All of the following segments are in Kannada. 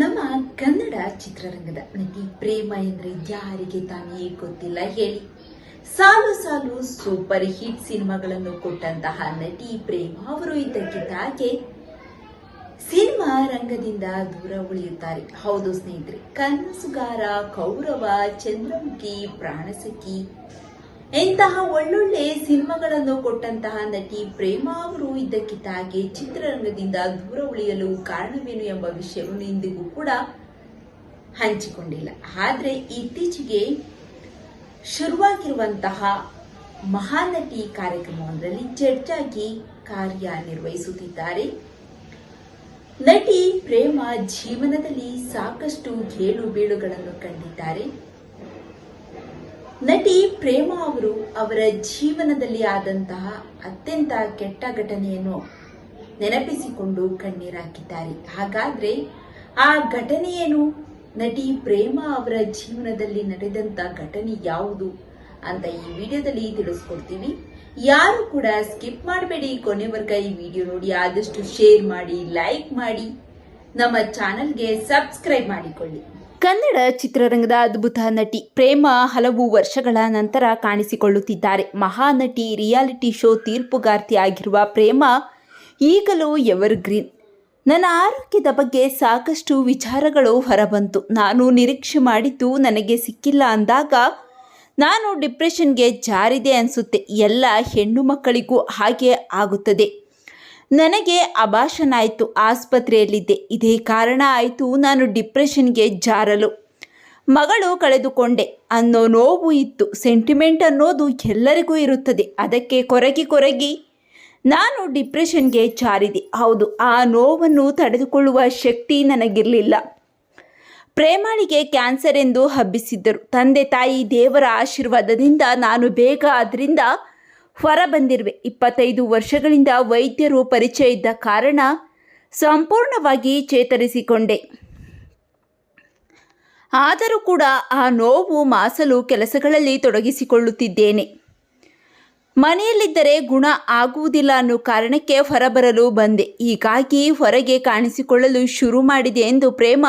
ನಮ್ಮ ಕನ್ನಡ ಚಿತ್ರರಂಗದ ನಟಿ ಪ್ರೇಮ ಎಂದ್ರೆ ಯಾರಿಗೆ ತಾನೇ ಗೊತ್ತಿಲ್ಲ ಹೇಳಿ. ಸಾಲು ಸಾಲು ಸೂಪರ್ ಹಿಟ್ ಸಿನಿಮಾಗಳನ್ನು ಕೊಟ್ಟಂತಹ ನಟಿ ಪ್ರೇಮ ಅವರು ಇದ್ದಕ್ಕಿದ್ದಾಗೆ ಸಿನಿಮಾ ರಂಗದಿಂದ ದೂರ ಉಳಿಯುತ್ತಾರೆ. ಹೌದು ಸ್ನೇಹಿತರೆ, ಕನಸುಗಾರ ಕೌರವ ಚಂದ್ರಮುಖಿ ಪ್ರಾಣಸಖಿ ಇಂತಹ ಒಳ್ಳೊಳ್ಳೆ ಸಿನಿಮಾಗಳನ್ನು ಕೊಟ್ಟಂತಹ ನಟಿ ಪ್ರೇಮ ಅವರು ಇದ್ದಕ್ಕಿದ್ದಾಗೆ ಚಿತ್ರರಂಗದಿಂದ ದೂರ ಉಳಿಯಲು ಕಾರಣವೇನು ಎಂಬ ವಿಷಯವನ್ನು ಇಂದಿಗೂ ಕೂಡ ಹಂಚಿಕೊಂಡಿಲ್ಲ. ಆದ್ರೆ ಇತ್ತೀಚೆಗೆ ಶುರುವಾಗಿರುವಂತಹ ಮಹಾನಟಿ ಕಾರ್ಯಕ್ರಮವೊಂದರಲ್ಲಿ ಜಡ್ಜಾಗಿ ಕಾರ್ಯನಿರ್ವಹಿಸುತ್ತಿದ್ದಾರೆ. ನಟಿ ಪ್ರೇಮ ಜೀವನದಲ್ಲಿ ಸಾಕಷ್ಟು ಗೇಳು ಬೀಳುಗಳನ್ನು ಕಂಡಿದ್ದಾರೆ. ನಟಿ ಪ್ರೇಮ ಅವರು ಅವರ ಜೀವನದಲ್ಲಿ ಆದಂತಹ ಅತ್ಯಂತ ಕೆಟ್ಟ ಘಟನೆಯನ್ನು ನೆನಪಿಸಿಕೊಂಡು ಕಣ್ಣೀರಾಕಿದ್ದಾರೆ. ಹಾಗಾದ್ರೆ ಆ ಘಟನೆಯೇನು? ನಟಿ ಪ್ರೇಮ ಅವರ ಜೀವನದಲ್ಲಿ ನಡೆದಂತ ಘಟನೆ ಯಾವುದು ಅಂತ ಈ ವಿಡಿಯೋದಲ್ಲಿ ತಿಳಿಸ್ಕೊಡ್ತೀವಿ. ಯಾರು ಕೂಡ ಸ್ಕಿಪ್ ಮಾಡಬೇಡಿ, ಕೊನೆವರ್ಗ ಈ ವಿಡಿಯೋ ನೋಡಿ. ಆದಷ್ಟು ಶೇರ್ ಮಾಡಿ, ಲೈಕ್ ಮಾಡಿ. ನಮ್ಮ ಚಾನಲ್ಗೆ ಸಬ್ಸ್ಕ್ರೈಬ್ ಮಾಡಿಕೊಳ್ಳಿ. ಕನ್ನಡ ಚಿತ್ರರಂಗದ ಅದ್ಭುತ ನಟಿ ಪ್ರೇಮ ಹಲವು ವರ್ಷಗಳ ನಂತರ ಕಾಣಿಸಿಕೊಳ್ಳುತ್ತಿದ್ದಾರೆ. ಮಹಾನಟಿ, ರಿಯಾಲಿಟಿ ಶೋ ತೀರ್ಪುಗಾರ್ತಿ ಆಗಿರುವ ಪ್ರೇಮ ಈಗಲೂ ಎವರ್ ಗ್ರೀನ್ ನನ್ನ ಆರೋಗ್ಯದ ಬಗ್ಗೆ ಸಾಕಷ್ಟು ವಿಚಾರಗಳು ಹೊರಬಂತು. ನಾನು ನಿರೀಕ್ಷೆ ಮಾಡಿದ್ದು ನನಗೆ ಸಿಕ್ಕಿಲ್ಲ ಅಂದಾಗ ನಾನು ಡಿಪ್ರೆಷನ್ಗೆ ಜಾರಿದೆ ಅನಿಸುತ್ತೆ. ಎಲ್ಲ ಹೆಣ್ಣು ಮಕ್ಕಳಿಗೂ ಹಾಗೆ ಆಗುತ್ತದೆ. ನನಗೆ ಅಭಾಷಣ ಆಯಿತು, ಆಸ್ಪತ್ರೆಯಲ್ಲಿದ್ದೆ. ಇದೇ ಕಾರಣ ಆಯಿತು ನಾನು ಡಿಪ್ರೆಷನ್ಗೆ ಜಾರಲು. ಮಗಳು ಕಳೆದುಕೊಂಡೆ. ಅನ್ನೋ ನೋವು ಇತ್ತು. ಸೆಂಟಿಮೆಂಟ್ ಅನ್ನೋದು ಎಲ್ಲರಿಗೂ ಇರುತ್ತದೆ. ಅದಕ್ಕೆ ಕೊರಗಿ ಕೊರಗಿ ನಾನು ಡಿಪ್ರೆಷನ್ಗೆ ಜಾರಿದೆ. ಹೌದು, ಆ ನೋವನ್ನು ತಡೆದುಕೊಳ್ಳುವ ಶಕ್ತಿ ನನಗಿರಲಿಲ್ಲ. ಪ್ರೇಮಾಳಿಗೆ ಕ್ಯಾನ್ಸರ್ ಎಂದು ಹಬ್ಬಿಸಿದ್ದರು. ತಂದೆ ತಾಯಿ ದೇವರ ಆಶೀರ್ವಾದದಿಂದ ನಾನು ಬೇಗ ಅದರಿಂದ ಹೊರ ಬಂದಿರುವೆ ಇಪ್ಪತ್ತೈದು ವರ್ಷಗಳಿಂದ ವೈದ್ಯರು ಪರಿಚಯ ಇದ್ದ ಕಾರಣ ಸಂಪೂರ್ಣವಾಗಿ ಚೇತರಿಸಿಕೊಂಡೆ. ಆದರೂ ಕೂಡ ಆ ನೋವು ಮಾಸಲು ಕೆಲಸಗಳಲ್ಲಿ ತೊಡಗಿಸಿಕೊಳ್ಳುತ್ತಿದ್ದೇನೆ. ಮನೆಯಲ್ಲಿದ್ದರೆ ಗುಣ ಆಗುವುದಿಲ್ಲ ಅನ್ನೋ ಕಾರಣಕ್ಕೆ ಹೊರಬರಲು ಬಂದೆ. ಹೀಗಾಗಿ ಹೊರಗೆ ಕಾಣಿಸಿಕೊಳ್ಳಲು ಶುರು ಮಾಡಿದೆ ಎಂದು ಪ್ರೇಮ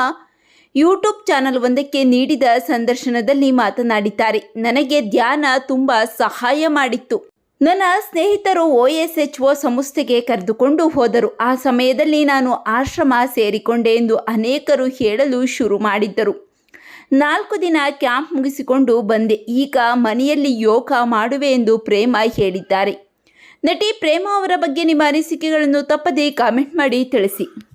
ಯೂಟ್ಯೂಬ್ ಚಾನಲ್ ಒಂದಕ್ಕೆ ನೀಡಿದ ಸಂದರ್ಶನದಲ್ಲಿ ಮಾತನಾಡಿದ್ದಾರೆ. ನನಗೆ ಧ್ಯಾನ ತುಂಬ ಸಹಾಯ ಮಾಡಿತ್ತು. ನನ್ನ ಸ್ನೇಹಿತರು ಒ ಎಸ್ ಎಚ್ ಒ ಸಂಸ್ಥೆಗೆ ಕರೆದುಕೊಂಡು ಹೋದರು. ಆ ಸಮಯದಲ್ಲಿ ನಾನು ಆಶ್ರಮ ಸೇರಿಕೊಂಡೆ ಎಂದು ಅನೇಕರು ಹೇಳಲು ಶುರು ಮಾಡಿದ್ದರು. ನಾಲ್ಕು ದಿನ ಕ್ಯಾಂಪ್ ಮುಗಿಸಿಕೊಂಡು ಬಂದೆ. ಈಗ ಮನೆಯಲ್ಲಿ ಯೋಗ ಮಾಡುವೆ ಎಂದು ಪ್ರೇಮ ಹೇಳಿದ್ದಾರೆ. ನಟಿ ಪ್ರೇಮ ಅವರ ಬಗ್ಗೆ ನಿಮ್ಮ ಅನಿಸಿಕೆಗಳನ್ನು ತಪ್ಪದೇ ಕಾಮೆಂಟ್ ಮಾಡಿ ತಿಳಿಸಿ.